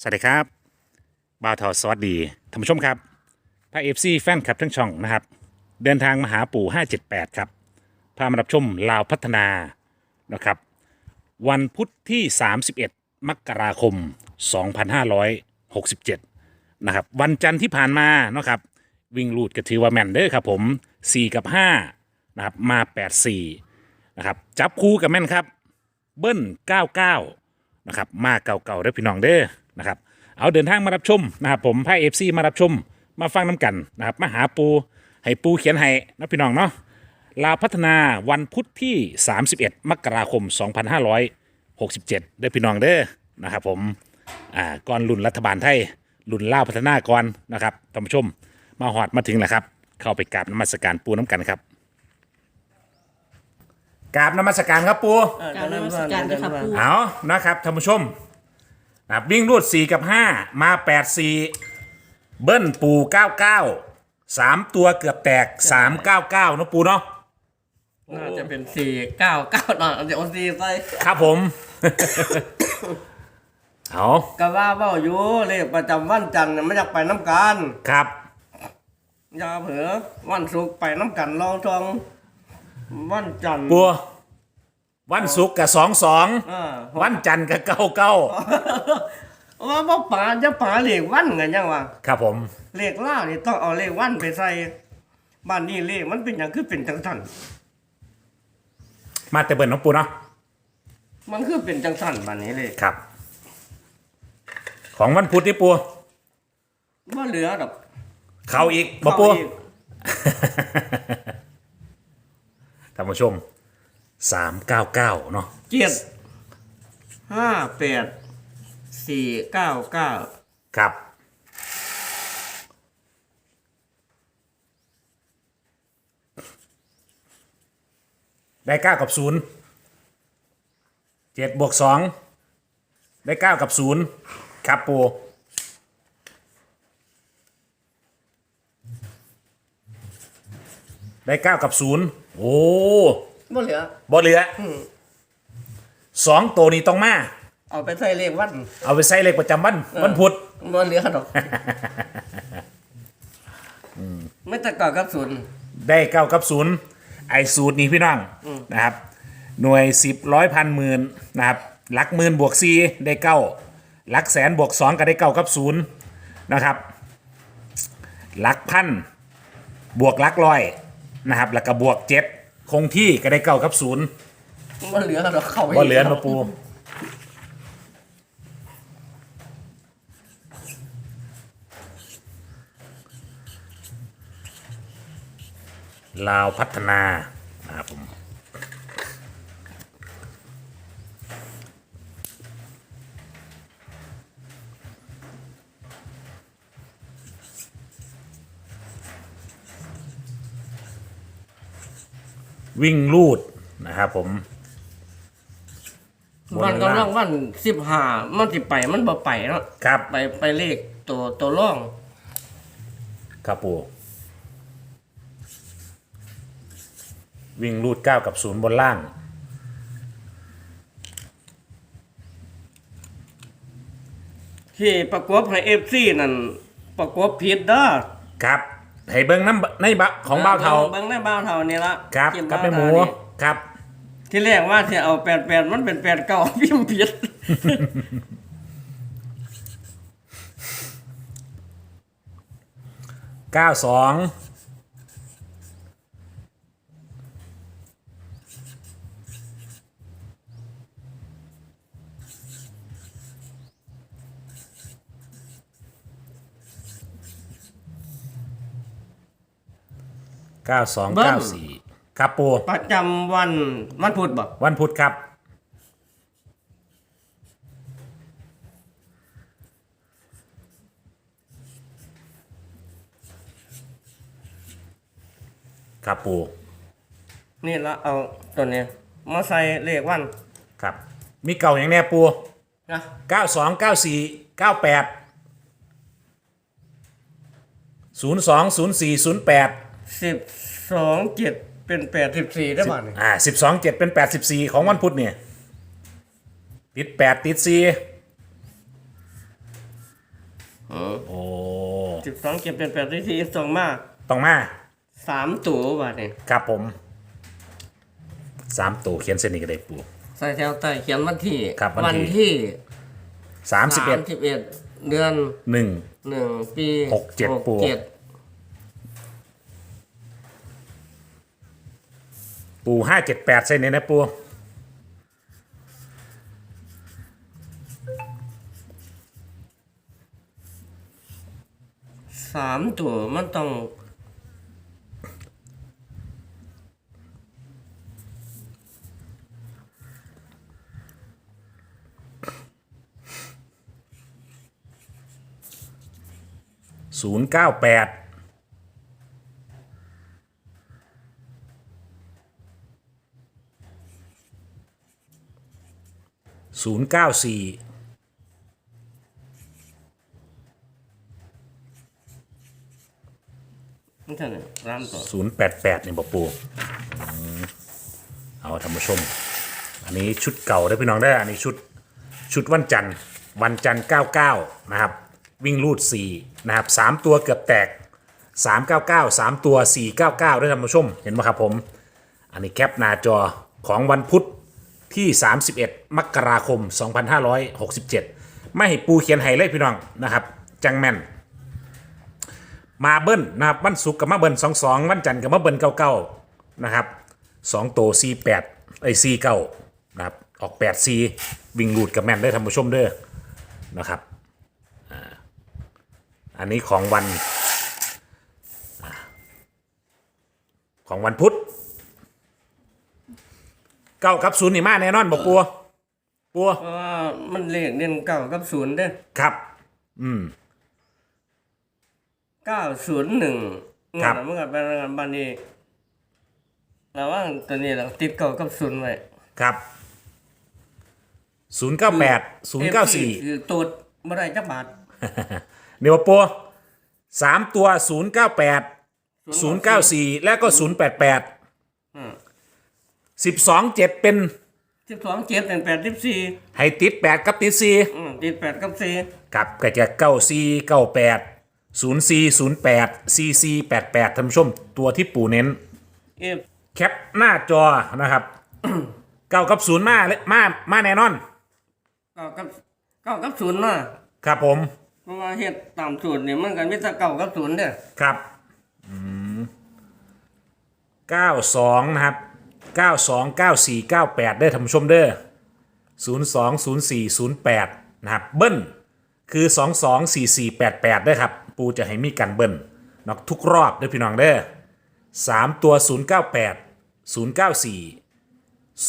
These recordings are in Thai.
สวัสดีครับบ่าวทอสวัสดีท่านผู้ชมครับพระเอฟซีแฟนคลับทั้งช่องนะครับ เดินทางมาหาปู่ 578 ครับ พามารับชมลาวพัฒนานะครับ วันพุธที่ 31 มกราคม 2567 นะครับ วันจันทร์ที่ผ่านมาเนาะครับ วิ่งลูดก็ถือว่าแม่นเด้อครับผม 4 กับ 5 นะครับ มา 84 นะครับ จับคู่กับแม่นครับ เบิ้ล99 นะครับ มาเก่าๆเด้อพี่น้องเด้อ นะครับเอาเดินทางมารับชมนะครับผมพาเอฟซีมารับชมมาฟังน้ำกันนะครับมาหาปูให้ปูเขียนให้นะพี่น้องเนาะลาวพัฒนาวันพุธที่ 31 มกราคม 2567เด้อพี่น้องเด้อนะครับผมอ่าก่อนรุ่นรัฐบาลไทยรุ่นลาวพัฒนาก่อนนะครับท่านผู้ชมมาหอดมาถึงแล้วครับ เข้าไปกราบนมัสการปูน้ำกันครับกราบนมัสการครับปูกรารนมัสการเจ้าค่ะปู่ เอานะครับท่านผู้ชม นะครับวิ่งรูด 4 กับ 5 มา 8 4 เบิ้ลปู 99 3 ตัวเกือบแตก 399นะปูเนาะน่าจะเป็นสี่เก้าเก้าหน่อยเดี๋ยวเอาสี่ใส่ครับผม เอาก็ว่าเบ้าอยู่เลขประจำวันจันทร์น่ะไม่อยากไปน้ำกันครับ อย่าเผลอวันศุกร์ไปน้ำกันลองทองวันจันทร์ปูวั นศุกร์กับอ่า22วันจันทร์กับ99ว่าบ่ป่าจะป่าเลขวันกันยังวะครับผม เลขล่านี่ต้องเอาเลขวันไปใส่บ้านนี้เลขมันเป็นอย่างคือเป็นจังสันมาแต่เบิ้ลน้องปูเนาะมันคือเป็นจังสันบ้านนี้เลยครับ ของวันพุธนี่ปูว่าเหลือดอกเข้าอีกบ่ปูเข้าอีก ท่านผู้ชม 399เนาะเจ็ดห้าแปดสี่เก้าเก้าครับได้เก้ากับศูนย์เจ็ดบวกสองได้เก้ากับศูนย์ครับปูได้เก้ากับศูนย์โอ้ บ่เหลือ บ่เหลืออสองตัวนี้ต้องมา เอาไปใส่เลขวัน เอาไปใส่เลขประจำวันวันพุธ บ่เหลือดอกไม่ตะกอกับศูนย์ ได้เก้ากับศูนย์ไอสูตรนี้พี่น้องนะครับ หน่วยสิบร้อยพันหมื่นนะครับหลักหมื่นบวกสี่ได้เก้าหลักแสนบวกสองก็ได้เก้ากับศูนย์นะครับหลักพันบวกหลักร้อยนะครับแล้วก็บวกเจ็ด คงที่ก็ได้เก้ากับศูนย์บ่เหลือดอกเข้าไปบ่เหลือมาปู ลาวพัฒนานะครับผม วิ่งลูดนะครับผมวันกำลังวันสิบห้ามันสิไปมันบ่ไปเนาะครับ ไปไปเลขตัวตัวร่องครับปูวิ่งรูดเก้ากับศูนย์บนล่าง ที่ประกบให้ FC นั่นประกบผิดเด้อครับ ให้เบิ้งน้ำในบะของบ้าวเทา เบิ่งในบ้าวเทานี่ละครับที่กับบ้าวแม่หมูเทานี่ครับ ที่แรกว่าสิเอา88มันเป็น89พิมพ์ผิดเก้าสอง เก้าสองเก้าสี่ครับปูประจำวันวันพุธบ่วันพุธครับ ครับปูนี่ละเอาตัวนี้มาใส่เลขวันครับ มีเก่าอย่างแน่ปูนะเก้าสองเก้าสี่เก้าแปดศูนย์สองศูนย์สี่ศูนย์แปด 12 7เป็น84ได้บ่นี่อ่าสิบสองเจ็ดเป็นแปดสิบสี่ของวันพุธเนี่ยติดแปดติดสี่อืมโอ้สิบสองเก็บเป็นแปดที่สี่สองมาต้องมาสามตัวบาทนี่ครับผมสามตัวเขียนเส้นนี้ก็ได้ปูใส่แถวใต้เขียนวันที่ครับวันที่ ที่สามสิบเอ็ดสิบเอ็ดเดือนหนึ่ง หนึ่งปีหกเจ็ดปูเจ็ด ปูห้าเจ็ดแปดเส้นนี้นะปูสามตัวมันต้องศูนย์เก้าแปด ศูนย์เก้าสี่มันเท่าไหร่สามตัวศูนย์แปดแปดนี่บอกปูอืมเอาท่านผู้ชม อันนี้ชุดเก่าได้อพี่น้องได้ออันนี้ชุด ชุดวันจันทร์ วันจันทร์ 99 นะครับ วิ่งรูด 4 นะครับ 3 ตัวเกือบแตก 399 3 ตัว 499 ด้วยท่านผู้ชม เห็นไหมครับผม อันนี้แคปหน้าจอของวันพุธ ที่ 31 มกราคม 2567 ไม่ให้ปูเขียนให้เลยพี่น้องนะครับ จังแมนมาเบิ้ลนะครับวันศุกร์กับมาเบิ้ลสองสองวันจันทร์กับมาเบิ้ลเก้าเก้านะครับสองโตสี่แปดไอซีเก้านะครับออกแปดสี่วิ่งรูดกับแมนได้ท่านผู้ชมเด้อนะครับอันนี้ของวันของวันพุธ เก้ากับศูนย์นี่มาแน่นอนบอกปัวปัวเพราะว่ามันเลขเด่นเก้ากับศูนย์เด้อครับเก้าศูนย์หนึ่งครับเมื่อกี้เป็นงานบ้านนี้ระว่างตัวนี้เราติดเก้ากับศูนย์ไว้ครับศูนย์เก้าแปดศูนย์เก้าสี่คือตูดไม่ได้จักบาทเนวปัวสามตัวศูนย์เก้าแปดศูนย์เก้าสี่และก็ศูนย์แปดแปด สิบสองเจ็ดเป็นสิบสองเจ็ดเป็นแปดสิบสี่ให้ติดแปดกับติดสี่อืมติดแปดกับสี่กับก็จะเก้าสี่เก้าแปดศูนย์สี่ศูนย์แปดสี่สี่แปดแปดท่านผู้ชมตัวที่ปู่เน้น เอฟแคปหน้าจอนะครับ เก้ากับศูนย์มาเลยมามาแน่นอน เก้ากับเก้ากับศูนย์เนาะครับผมเพราะว่าเฮ็ดตามสูตรเนี่ยมันกันมิตรเก้ากับศูนย์เด้อครับเก้าสองนะครับ เก้าสองเก้าสี่เก้าแปดได้ท่านผู้ชมเด้อศูนย์สองศูนย์สี่ศูนย์แปดนะครับ เบิ้ลคือสองสองสี่สี่แปดแปดได้ครับ ปูจะให้มีกันเบิ้ลนอกทุกรอบเด้อพี่น้องเด้อสามตัวศูนย์เก้าแปดศูนย์เก้าสี่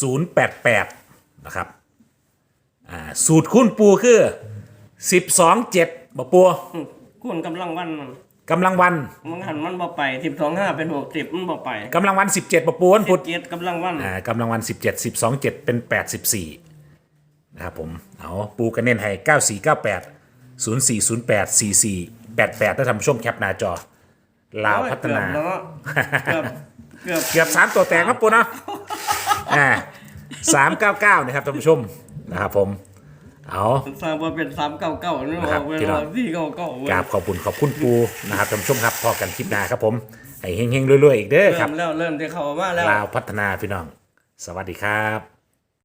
ศูนย์แปดแปดนะครับอ่าสูตรคูณปูคือสิบสองเจ็ดบ่ปัวอืมคูณกำลังวัน กำลังวันมันหันมันบ่ไปสิบสองห้าเป็นหกสิบมันบ่ไปกำลังวัน17ปะปวนพุธเจ็ดกำลังวันอ่ากำลังวัน17 12 7เป็น84นะครับผมเอาปูกันเน้นให้94 98 04 08 44 88ถ้าทำช่วงแคปหน้าจอ ลาวพัฒนาเกือบเนาะเกือบเกือบเกือบ3ตัวแตกครับปูเนาะอ่า399นะครับท่านผู้ชมนะครับผม เอาสร้างมาเป็นสามเก้าเก้านี่นะครับเวพี่น้ลาอง ที่เก้าเก้ากราบขอบคุณขอบคุณปูนะครับท่านผู้ชมครับพอกันคลิปหน้าครับผมให้เฮงๆรวยๆอีกเด้อคเริ่รับมแล้วเริ่มที่เข้ามาแล้วลาวพัฒนาพี่น้อง สวัสดีครับ